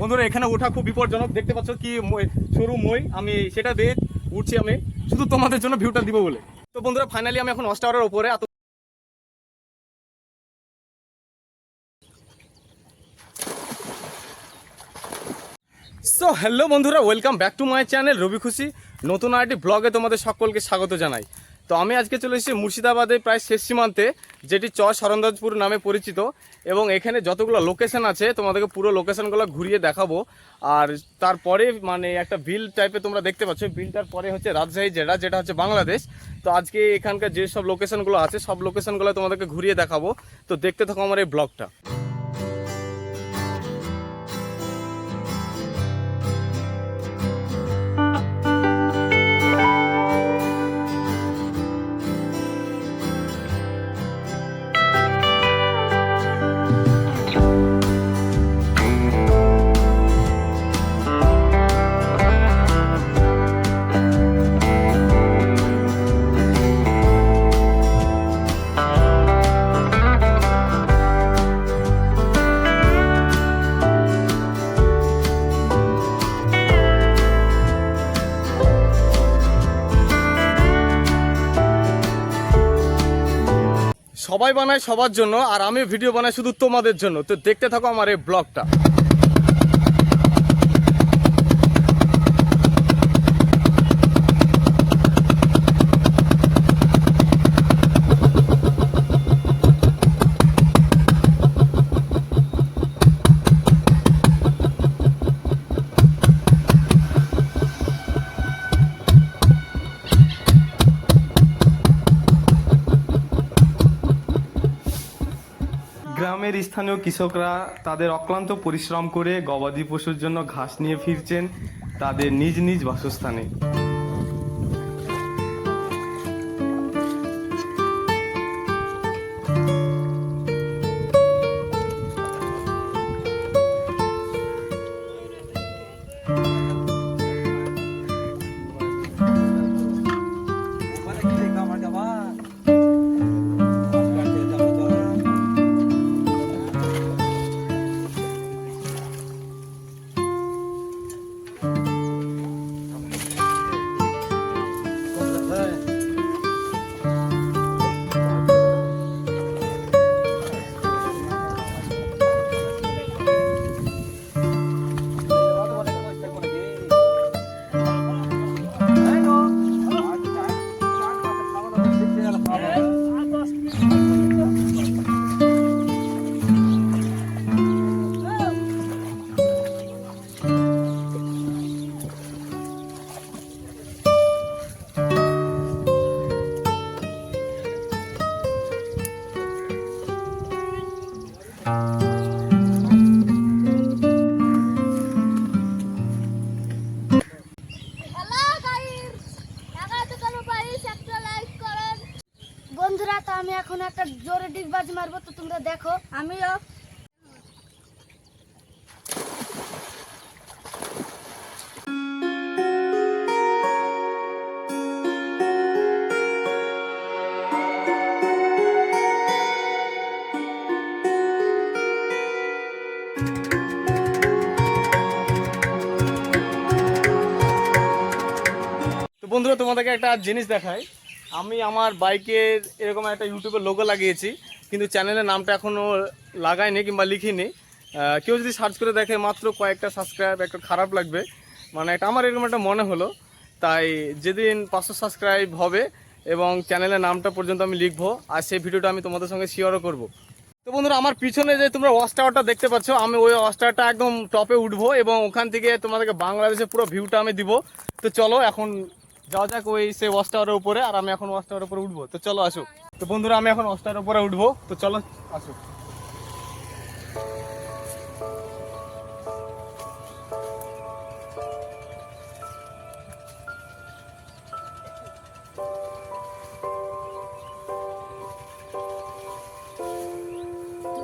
বন্ধুরা, এখানে ওঠা খুব বিপজ্জনক। দেখতে পাচ্ছ কি সরু মই, আমি সেটা দিয়ে উঠছি আমি। শুধু তোমাদের জন্য ভিউটা দিব বলে। তো বন্ধুরা ফাইনালি আমি এখন উপরে। এত সো হ্যালো বন্ধুরা welcome back to my channel Rabi খুশি। নতুন আরেকটি ব্লগে তোমাদের সকলকে স্বাগত জানাই। তো আমি আজকে চলে এসেছি মুর্শিদাবাদের প্রায় শেষ সীমান্তে, যেটি চ সরন্দাজপুর নামে পরিচিত। এবং এখানে যতগুলো লোকেশন আছে, তোমাদেরকে পুরো লোকেশনগুলো ঘুরিয়ে দেখাবো। আর তারপরে মানে একটা বিল টাইপের তোমরা দেখতে পাচ্ছ বিলটার পরে হচ্ছে রাজশাহী জেলা, যেটা হচ্ছে বাংলাদেশ। তো আজকে এখানকার যেসব লোকেশনগুলো আছে, সব লোকেশনগুলো তোমাদেরকে ঘুরিয়ে দেখাবো। তো দেখতে থাকো আমার এই ব্লগটা। সবাই বানায় সবার জন্য, আর আমি ভিডিও বানাই শুধু তোমাদের জন্য। তো দেখতে থাকো আমার এই ব্লগটা গ্রামের স্থানীয় কৃষকরা তাদের অক্লান্ত পরিশ্রম করে গবাদি পশুর জন্য ঘাস নিয়ে ফিরছেন তাদের নিজ নিজ বাসস্থানে। বন্ধুরা তো আমি এখন একটা জোরে ডিগবাজি মারবো তো তোমরা দেখো। আমিও বন্ধুরা, তোমাদেরকে একটা জিনিস দেখাই। আমি আমার বাইকের এরকম একটা ইউটিউবের লোগো লাগিয়েছি, কিন্তু চ্যানেলের নামটা এখনও লাগাইনি কিংবা লিখিনি। কেউ যদি সার্চ করে দেখে মাত্র কয়েকটা সাবস্ক্রাইব একটা খারাপ লাগবে। মানে এটা আমার এরকম একটা মনে হলো। তাই যেদিন পাঁচশো সাবস্ক্রাইব হবে এবং চ্যানেলের নামটা পর্যন্ত আমি লিখব, আর সেই ভিডিওটা আমি তোমাদের সঙ্গে শেয়ারও করব। তো বন্ধুরা, আমার পিছনে যে তোমরা ওয়াচ টাওয়ারটা দেখতে পাচ্ছ, আমি ওই ওয়াচ টাওয়ারটা একদম টপে উঠবো এবং ওখান থেকে তোমাদেরকে বাংলাদেশের পুরো ভিউটা আমি দিব। তো চলো, এখন যাওয়া যাক ওই সে ওয়াচ টাওয়ারের উপরে, আর আমি এখন ওয়াচ টাওয়ারের উপরে উঠবো। তো চলো আসো। তো বন্ধুরা, আমি এখন ওয়াচ টাওয়ারের উপরে উঠবো। তো চলো আসো।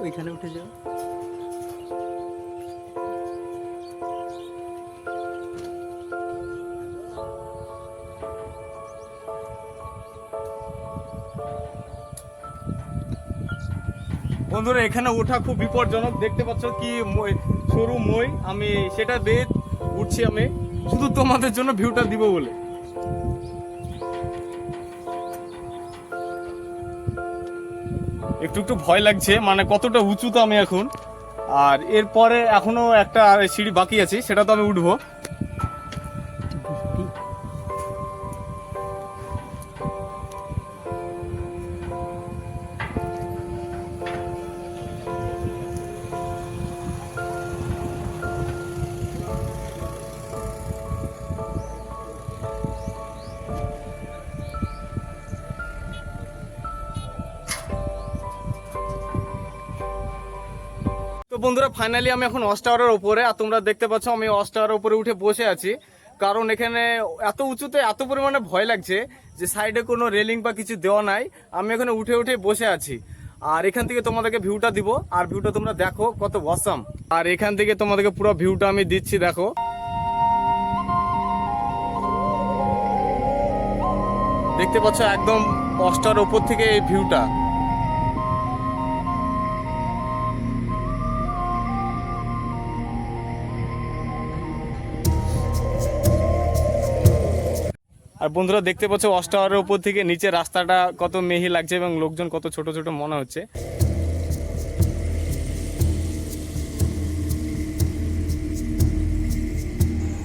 ওইখানে উঠে যাও। বন্ধুরা, এখানে ওঠা খুব বিপজ্জনক। দেখতে পাচ্ছ কি সরু মই। আমি সেটা বেয়ে উঠছি আমি। শুধু তোমাদের জন্য ভিউটা দিব বলে। একটু একটু ভয় লাগছে মানে কতটা উঁচুতে আমি এখন। আর এরপরে এখনও একটা সিঁড়ি বাকি আছে, সেটা তো আমি উঠবো। তো বন্ধুরা ফাইনালি আমি এখন অস্টাওয়ারের উপরে, আর তোমরা দেখতে পাচ্ছ আমি অস্টাওয়ারের উপরে উঠে বসে আছি। কারণ এখানে এত উঁচুতে এত পরিমাণে ভয় লাগছে যে সাইডে কোনো রেলিং বা কিছু দেওয়া নাই। আমি এখানে উঠে উঠে বসে আছি। আর এখান থেকে তোমাদেরকে ভিউটা দিব, আর ভিউটা তোমরা দেখো কত বসাম আর এখান থেকে তোমাদেরকে পুরো ভিউটা আমি দিচ্ছি, দেখো। দেখতে পাচ্ছ একদম অস্টার ওপর থেকে এই ভিউটা আর বন্ধুরা দেখতে পাচ্ছ ওয়াচ টাওয়ারের উপর থেকে নিচে রাস্তাটা কত মেহি লাগছে এবং লোকজন কত ছোট ছোট মনে হচ্ছে।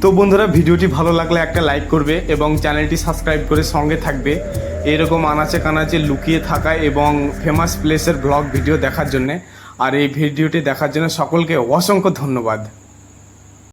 তো বন্ধুরা, ভিডিওটি ভালো লাগলে একটা লাইক করবে এবং চ্যানেলটি সাবস্ক্রাইব করে সঙ্গে থাকবে। এরকম আনাচে কানাচে লুকিয়ে থাকা এবং ফেমাস প্লেসের ব্লগ ভিডিও দেখার জন্যে। আর এই ভিডিওটি দেখার জন্য সকলকে অসংখ্য ধন্যবাদ।